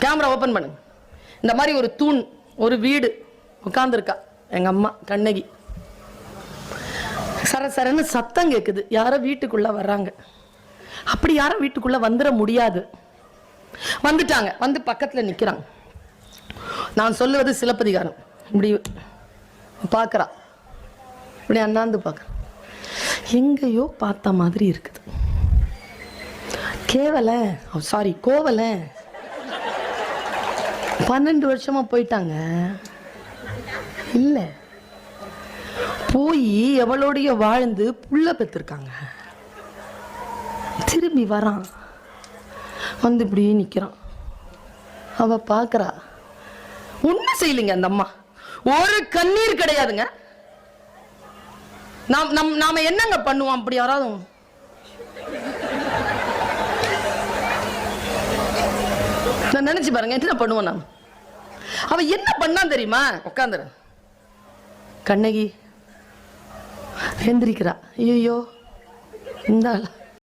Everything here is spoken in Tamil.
கேமரா ஓப்பன் பண்ணுங்க இந்த மாதிரி ஒரு தூண் ஒரு வீடு உட்காந்துருக்கா எங்கள் அம்மா கண்ணகி. சர சரன்னு சத்தம் கேட்குது யாரோ வீட்டுக்குள்ளே வர்றாங்க. அப்படி யாரும் வீட்டுக்குள்ளே வந்துட முடியாது. வந்துட்டாங்க. வந்து பக்கத்தில் நிற்கிறாங்க நான் சொல்லுவது சிலப்பதிகாரம். இப்படி பார்க்குறா. இப்படி அண்ணாந்து பார்க்குறேன் எங்கேயோ பார்த்த மாதிரி இருக்குது. கேவல சாரி கோவல பன்னெண்டு வருஷமா போயிட்டாங்க. இல்லை. போய் எவளோடைய வாழ்ந்து புள்ள பெற்றிருக்காங்க திரும்பி வரான். வந்து இப்படியே நிற்கிறான் அவ பார்க்குறா ஒன்றும் செய்யலைங்க அந்த அம்மா. ஒரு கண்ணீர் கிடையாதுங்க. நாம் நம் நாம் என்னங்க பண்ணுவோம்? அப்படி யாராவது நான் நினச்சி பாருங்க என்ன பண்ணுவோம் நாம்? அவன் என்ன பண்ணான் தெரியுமா? உட்காந்துரு கண்ணகி எந்திரிக்கிறா. ஐயோ இந்த ஆளா